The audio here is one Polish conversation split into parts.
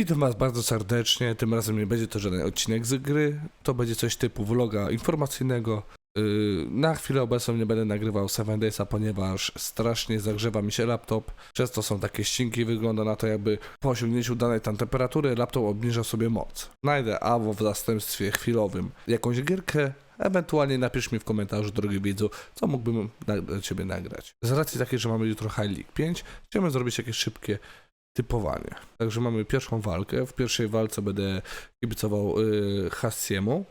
Witam Was bardzo serdecznie. Tym razem nie będzie to żaden odcinek z gry. To będzie coś typu vloga informacyjnego. Yy, Na chwilę obecną nie będę nagrywał 7 Daysa, ponieważ strasznie zagrzewa mi się laptop. Przez to są takie ścinki, wygląda na to jakby po osiągnięciu danej tam temperatury laptop obniża sobie moc. Znajdę albo w zastępstwie chwilowym jakąś gierkę, ewentualnie napisz mi w komentarzu, drogi widzu, co mógłbym dla Ciebie nagrać. Z racji takiej, że mamy jutro High League 5, chciałbym zrobić jakieś szybkie typowanie. Także mamy pierwszą walkę. W pierwszej walce będę kibicował yy, Hassiemu.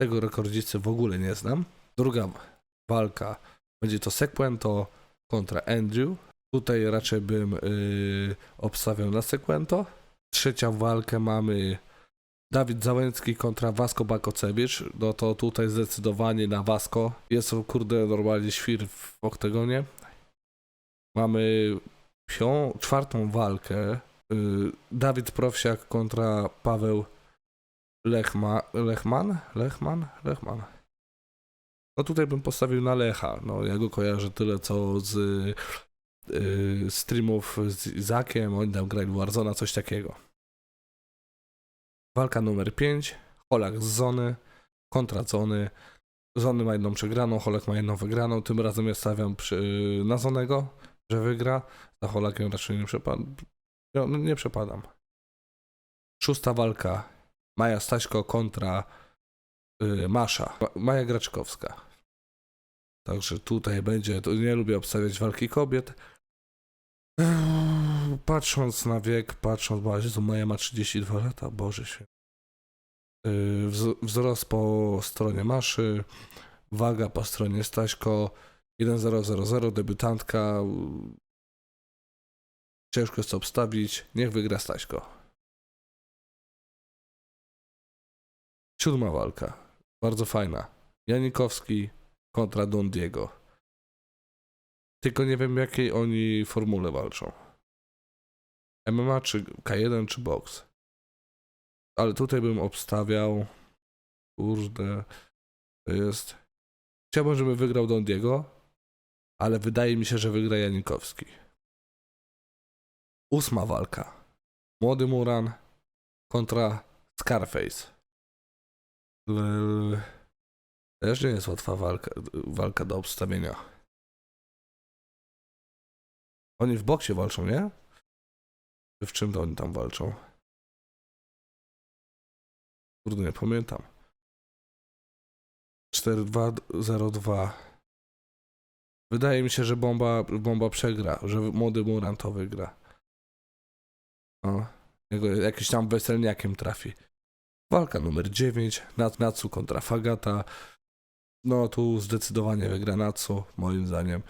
Tego rekordzisty w ogóle nie znam. Druga walka będzie to Sequento kontra Andrew. Tutaj raczej bym yy, obstawiał na Sequento. Trzecia walkę mamy Dawid Załęcki kontra Wasko Bakocewicz. No to tutaj zdecydowanie na Wasko. Jest kurde normalnie świr w oktagonie. Mamy pią, czwartą walkę y, Dawid Prowsiak kontra Paweł Lechma, Lechman? Lechman? Lechman. No tutaj bym postawił na Lecha. No ja go kojarzę tyle co z y, streamów z Izakiem, oni tam grali Warzona, coś takiego. Walka numer 5. Holak z Zony kontra Zony. Zony ma jedną przegraną, Holak ma jedną wygraną. Tym razem ja stawiam przy, na Zonego, że wygra. Za Holakiem raczej nie przepadam. No, no nie przepadam. Szósta walka. Maja Staśko kontra y, Masza. Ma- Maja Graczkowska. Także tutaj będzie, nie lubię obstawiać walki kobiet. Patrząc na wiek, patrząc, bo Jezu, Maja ma 32 lata, Boże się. Wz- Wzrost po stronie Maszy, waga po stronie Staśko, 1000, debiutantka, Ciężko jest to obstawić. Niech wygra Staśko. Siódma walka. Bardzo fajna. Janikowski kontra Don Diego. Tylko nie wiem, jakiej oni formule walczą. MMA czy K1 czy box. Ale tutaj bym obstawiał. Kurde. To jest. Chciałbym, żeby wygrał Don Diego, ale wydaje mi się, że wygra Janikowski. Ósma walka. Młody Muran kontra Scarface. L- Też nie jest łatwa walka, walka do obstawienia. Oni w boksie walczą, nie? W czym to oni tam walczą? Kurde, nie pamiętam. 4-2-0-2. Wydaje mi się, że bomba, bomba przegra, że młody Muran to wygra. O, jego jakiś tam weselniakiem trafi. Walka numer 9. Nat- Natsu kontra Fagata. No tu zdecydowanie wygra Natsu, moim zdaniem.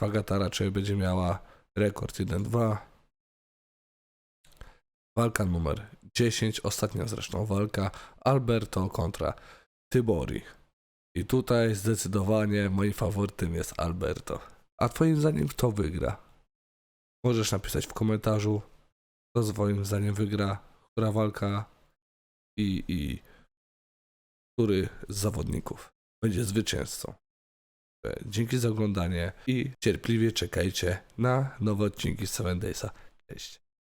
Fagata raczej będzie miała rekord 1-2. Walka numer 10. Ostatnia zresztą walka. Alberto kontra Tybori. I tutaj zdecydowanie moim faworytem jest Alberto. A twoim zdaniem kto wygra? Możesz napisać w komentarzu, kto swoim zdaniem wygra, która walka i, i który z zawodników będzie zwycięzcą. E, Dzięki za oglądanie i cierpliwie czekajcie na nowe odcinki z 7 Daysa. Cześć.